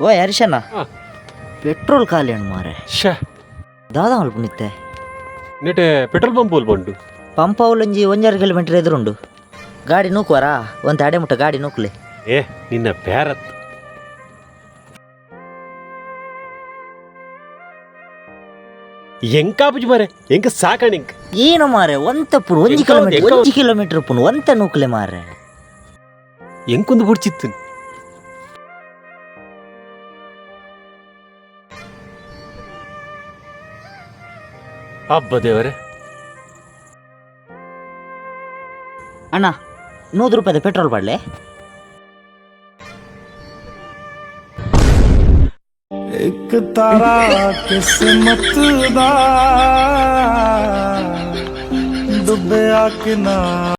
ಓ ಹರಿಶಣ್ಣ ಹಾ. ಅಣ್ಣ ಮಾರೆ. ಶ ದಾದಾ ಮಲ್ಪ ನಿತ್ತೆ ನೆಟೆ ಪೆಟ್ರೋಲ್ ಪಂಪ್ ಅಲ್ಲಿ ಬಂಡು ಪಂಪ ಅವಲಂಜಿ ಒಂಜಾರು ಕಿಲೋಮೀಟರ್ ಎದುರುಂಡು. ಗಾಡಿ ನೂಕುವರಾ? ಒಂದು ಅಡೆ ಮುಟ್ಟ ಗಾಡಿ ನೂಕ್ಲೆ. ಏ ನಿನ್ನ ಪ್ಯಾರತ್ ಎಂಕಾಪುಜಿ ಮಾರೆ? ಎಂಕ ಸಾಕಣಿಂಕ್ ಏನು ಮಾರೆ? ಒಂತ ಪುನ್ ಒಂಜಿ ಎಂಕ ಕಿಲೋಮೀಟರ್ ಎಂಕ ಒಂಜಿ ಕಿಲೋಮೀಟರ್ ಪುನ್ ಒಂತ ನೂಕ್ಲೆ ಮಾರೆ. ಎಂಕೊಂದು ಬುಡ್ಚಿತ್ತು ಅಬ್ಬ ದೇವರೇ. ಅಣ್ಣ ನೂರು ರೂಪಾಯಿದ ಪೆಟ್ರೋಲ್ ಬಾಡ್ಲೆ. एक तारा किस्मत दा डुबया किनारा